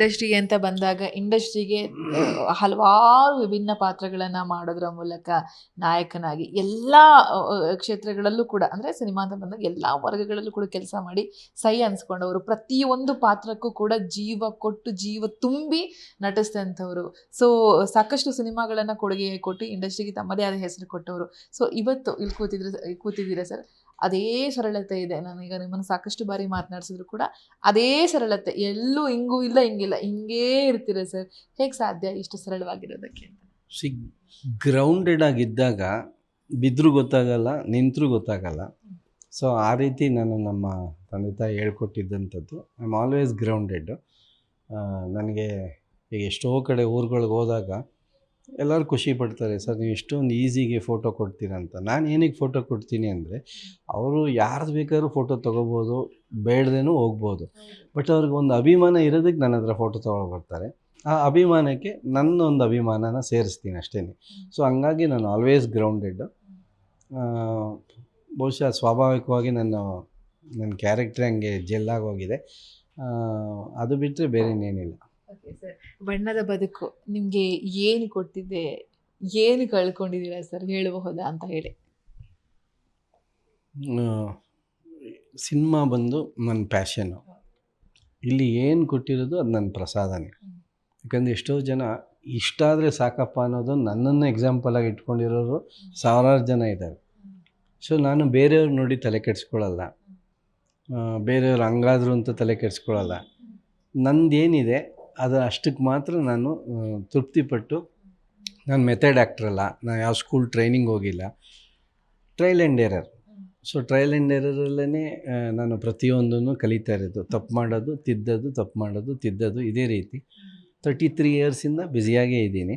Industry ಅಂತ ಬಂದಾಗ ಇಂಡಸ್ಟ್ರಿಗೆ ಹಲವಾರು ವಿಭಿನ್ನ ಪಾತ್ರಗಳನ್ನು ಮಾಡೋದ್ರ ಮೂಲಕ ನಾಯಕನಾಗಿ ಎಲ್ಲ ಕ್ಷೇತ್ರಗಳಲ್ಲೂ ಕೂಡ, ಅಂದರೆ ಸಿನಿಮಾ ಅಂತ ಬಂದಾಗ ಎಲ್ಲ ವರ್ಗಗಳಲ್ಲೂ ಕೂಡ ಕೆಲಸ ಮಾಡಿ ಸೈ ಅನ್ಸ್ಕೊಂಡವರು. ಪ್ರತಿಯೊಂದು ಪಾತ್ರಕ್ಕೂ ಕೂಡ ಜೀವ ಕೊಟ್ಟು ಜೀವ ತುಂಬಿ ನಟಿಸಿದಂಥವ್ರು. ಸೊ ಸಾಕಷ್ಟು ಸಿನಿಮಾಗಳನ್ನು ಕೊಡುಗೆ ಕೊಟ್ಟು ಇಂಡಸ್ಟ್ರಿಗೆ ತಮ್ಮದೇ ಆದ ಹೆಸರು ಕೊಟ್ಟವರು. ಸೊ ಇವತ್ತು ಇಲ್ಲಿ ಕೂತಿದ್ರೆ, ಕೂತಿದ್ದೀರಾ ಸರ್? ಅದೇ ಸರಳತೆ ಇದೆ. ನಾನೀಗ ನಿಮ್ಮನ್ನು ಸಾಕಷ್ಟು ಬಾರಿ ಮಾತನಾಡಿಸಿದ್ರು ಕೂಡ ಅದೇ ಸರಳತೆ. ಎಲ್ಲೂ ಹಿಂಗೂ ಇಲ್ಲ ಹಿಂಗಿಲ್ಲ ಹಿಂಗೇ ಇರ್ತೀರ ಸರ್. ಹೇಗೆ ಸಾಧ್ಯ ಇಷ್ಟು ಸರಳವಾಗಿರೋದಕ್ಕೆ ಸಿ ಗ್ರೌಂಡೆಡ್ ಆಗಿದ್ದಾಗ ಬಿದ್ದರೂ ಗೊತ್ತಾಗಲ್ಲ, ನಿಂತರೂ ಗೊತ್ತಾಗಲ್ಲ. ಸೊ ಆ ರೀತಿ ನಾನು ನಮ್ಮ ತಂದೆ ತಾಯಿ ಹೇಳ್ಕೊಟ್ಟಿದ್ದಂಥದ್ದು. ಐ ಆಮ್ ಆಲ್ವೇಸ್ ಗ್ರೌಂಡೆಡ್ ನನಗೆ ಈಗ ಎಷ್ಟೋ ಕಡೆ ಊರುಗಳಿಗೆ ಹೋದಾಗ ಎಲ್ಲರೂ ಖುಷಿ ಪಡ್ತಾರೆ ಸರ್ ನೀವು ಇಷ್ಟೊಂದು ಈಸಿಗೆ ಫೋಟೋ ಕೊಡ್ತೀರ ಅಂತ. ನಾನು ಏನಕ್ಕೆ ಫೋಟೋ ಕೊಡ್ತೀನಿ ಅಂದರೆ ಅವರು ಯಾರ್ದು ಬೇಕಾದ್ರೂ ಫೋಟೋ ತೊಗೋಬೋದು ಬೇಡದೇನೂ ಹೋಗ್ಬೋದು. ಬಟ್ ಅವ್ರಿಗೆ ಒಂದು ಅಭಿಮಾನ ಇರೋದಕ್ಕೆ ನನ್ನ ಹತ್ರ ಫೋಟೋ ತೊಗೊಳ್ ಬರ್ತಾರೆ. ಆ ಅಭಿಮಾನಕ್ಕೆ ನನ್ನ ಒಂದು ಅಭಿಮಾನನ ಸೇರಿಸ್ತೀನಿ ಅಷ್ಟೇ ಸೊ ಹಂಗಾಗಿ ನಾನು ಆಲ್ವೇಸ್ ಗ್ರೌಂಡೆಡ್ ಬಹುಶಃ ಸ್ವಾಭಾವಿಕವಾಗಿ ನನ್ನ ನನ್ನ ಕ್ಯಾರೆಕ್ಟ್ರ್ ಹಂಗೆ ಜೆಲ್ಲಾಗಿ ಹೋಗಿದೆ. ಆ, ಅದು ಬಿಟ್ಟರೆ ಬೇರೆ ಇನ್ನೇನಿಲ್ಲ ಓಕೆ ಸರ್ ಬಣ್ಣದ ಬದುಕು ನಿಮಗೆ ಏನು ಕೊಟ್ಟಿದೆ, ಏನು ಕಳ್ಕೊಂಡಿದ್ದೀರಾ ಸರ್ ಹೇಳಬಹುದಾ ಅಂತ ಹೇಳಿ. ಸಿನಿಮಾ ಬಂದು ನನ್ನ ಪ್ಯಾಷನ್ನು ಇಲ್ಲಿ ಏನು ಕೊಟ್ಟಿರೋದು ಅದು ನನ್ನ ಪ್ರಸಾದನೇ. ಯಾಕಂದರೆ ಎಷ್ಟೋ ಜನ ಇಷ್ಟ ಆದರೆ ಸಾಕಪ್ಪ ಅನ್ನೋದು ನನ್ನನ್ನು ಎಕ್ಸಾಂಪಲಾಗಿ ಇಟ್ಕೊಂಡಿರೋರು ಸಾವಿರಾರು ಜನ ಇದ್ದಾರೆ. ಸೊ ನಾನು ಬೇರೆಯವ್ರು ನೋಡಿ ತಲೆ ಕೆಡಿಸ್ಕೊಳ್ಳಲ್ಲ ಬೇರೆಯವ್ರು ಹಂಗಾದ್ರು ಅಂತ ತಲೆ ಕೆಡಿಸ್ಕೊಳ್ಳಲ್ಲ ನಂದೇನಿದೆ ಅದು ಅಷ್ಟಕ್ಕೆ ಮಾತ್ರ ನಾನು ತೃಪ್ತಿಪಟ್ಟು ನಾನು ಮೆಥಡ್ ಆ್ಯಕ್ಟ್ರಲ್ಲ ನಾನು ಯಾವ ಸ್ಕೂಲ್ ಟ್ರೈನಿಂಗ್ ಹೋಗಿಲ್ಲ. Trial and error so trial and ಏರರಲ್ಲೇ ನಾನು ಪ್ರತಿಯೊಂದನ್ನು ಕಲಿತಾ ಇರೋದು. ತಪ್ಪು ಮಾಡೋದು ತಿದ್ದೋದು ತಪ್ಪು ಮಾಡೋದು ತಿದ್ದೋದು ಇದೇ ರೀತಿ. ತರ್ಟಿ ತ್ರೀ ಇಯರ್ಸಿಂದ ಬ್ಯುಸಿಯಾಗೇ ಇದ್ದೀನಿ.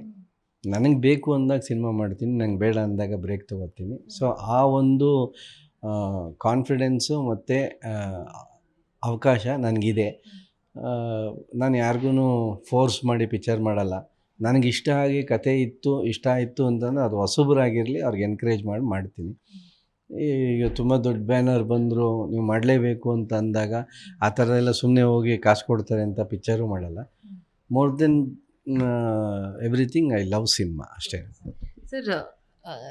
ನನಗೆ ಬೇಕು ಅಂದಾಗ ಸಿನಿಮಾ ಮಾಡ್ತೀನಿ, ನಂಗೆ ಬೇಡ ಅಂದಾಗ ಬ್ರೇಕ್ ತೊಗೋತೀನಿ. ಸೊ ಆ ಒಂದು ಕಾನ್ಫಿಡೆನ್ಸು ಮತ್ತು ಅವಕಾಶ ನನಗಿದೆ. ನಾನು ಯಾರಿಗೂ ಫೋರ್ಸ್ ಮಾಡಿ ಪಿಕ್ಚರ್ ಮಾಡಲ್ಲ. ನನಗೆ ಇಷ್ಟ ಆಗಿ ಕತೆ ಇತ್ತು ಇಷ್ಟ ಇತ್ತು ಅಂತಂದರೆ ಅದು ಹೊಸಬರಾಗಿರಲಿ ಅವ್ರಿಗೆ ಎನ್ಕರೇಜ್ ಮಾಡಿ ಮಾಡ್ತೀನಿ. ಈಗ ತುಂಬ ದೊಡ್ಡ ಬ್ಯಾನರ್ ಬಂದರು ನೀವು ಮಾಡಲೇಬೇಕು ಅಂತ ಅಂದಾಗ ಆ ಥರ ಎಲ್ಲ ಸುಮ್ಮನೆ ಹೋಗಿ ಕಾಸು ಕೊಡ್ತಾರೆ ಅಂತ ಪಿಕ್ಚರು ಮಾಡಲ್ಲ. More than everything I love cinema ಅಷ್ಟೇ. ಸರ್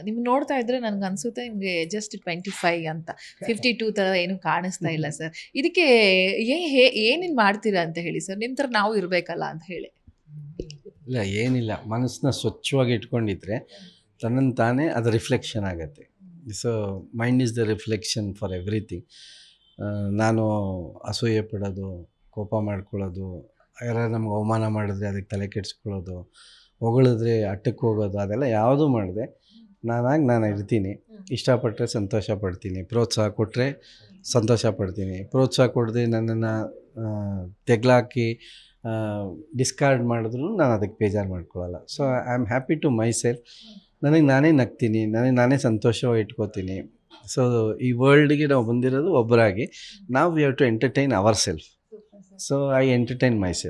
ನಿಮ್ ನೋಡ್ತಾ ಇದ್ರೆ ನನಗೆ ಅನ್ಸುತ್ತೆ ನಿಮಗೆ ಜಸ್ಟ್ ಟ್ವೆಂಟಿ ಫೈವ್ ಅಂತ. ಫಿಫ್ಟಿ ಟೂ ಥರ ಏನು ಕಾಣಿಸ್ತಾ ಇಲ್ಲ ಸರ್. ಇದಕ್ಕೆ ಏ ಹೇ- ಏನೇನು ಮಾಡ್ತೀರಾ ಅಂತ ಹೇಳಿ ಸರ್. ನಿಮ್ಮ ಥರ ನಾವು ಇರಬೇಕಲ್ಲ ಅಂತ ಹೇಳಿ. ಇಲ್ಲ ಏನಿಲ್ಲ. ಮನಸ್ಸನ್ನ ಸ್ವಚ್ಛವಾಗಿ ಇಟ್ಕೊಂಡಿದ್ರೆ ತನ್ನನ್ನು ತಾನೇ ಅದು ರಿಫ್ಲೆಕ್ಷನ್ ಆಗುತ್ತೆ. So mind is the reflection for everything ನಾನು ಅಸೂಯೆ ಪಡೋದು ಕೋಪ ಮಾಡ್ಕೊಳ್ಳೋದು ಯಾರು ನಮ್ಗೆ ಅವಮಾನ ಮಾಡಿದ್ರೆ ಅದಕ್ಕೆ ತಲೆ ಕೆಡಿಸ್ಕೊಳ್ಳೋದು ಹೊಗಳಿದ್ರೆ ಅಟ್ಟಕ್ಕೆ ಹೋಗೋದು ಅದೆಲ್ಲ ಯಾವುದೂ ಮಾಡಿದೆ. ನಾನಾಗಿ ನಾನು ಇರ್ತೀನಿ. ಇಷ್ಟಪಟ್ಟರೆ ಸಂತೋಷ ಪಡ್ತೀನಿ. ಪ್ರೋತ್ಸಾಹ ಕೊಟ್ಟರೆ ಸಂತೋಷ ಪಡ್ತೀನಿ. ಪ್ರೋತ್ಸಾಹ ಕೊಡದೆ ನನ್ನನ್ನು ತೆಗ್ಲಾಕಿ ಡಿಸ್ಕಾರ್ಡ್ ಮಾಡಿದ್ರು ನಾನು ಅದಕ್ಕೆ ಬೇಜಾರು ಮಾಡ್ಕೊಳ್ಳಲ್ಲ so I am happy to my self ನನಗೆ ನಾನೇ ನಗ್ತೀನಿ. ನನಗೆ ನಾನೇ ಸಂತೋಷವಾಗಿ ಇಟ್ಕೋತೀನಿ. ಸೊ ಈ ವರ್ಲ್ಡ್ಗೆ ನಾವು ಬಂದಿರೋದು ಒಬ್ಬರಾಗಿ ನಾವು we have to entertain our self so I entertain my self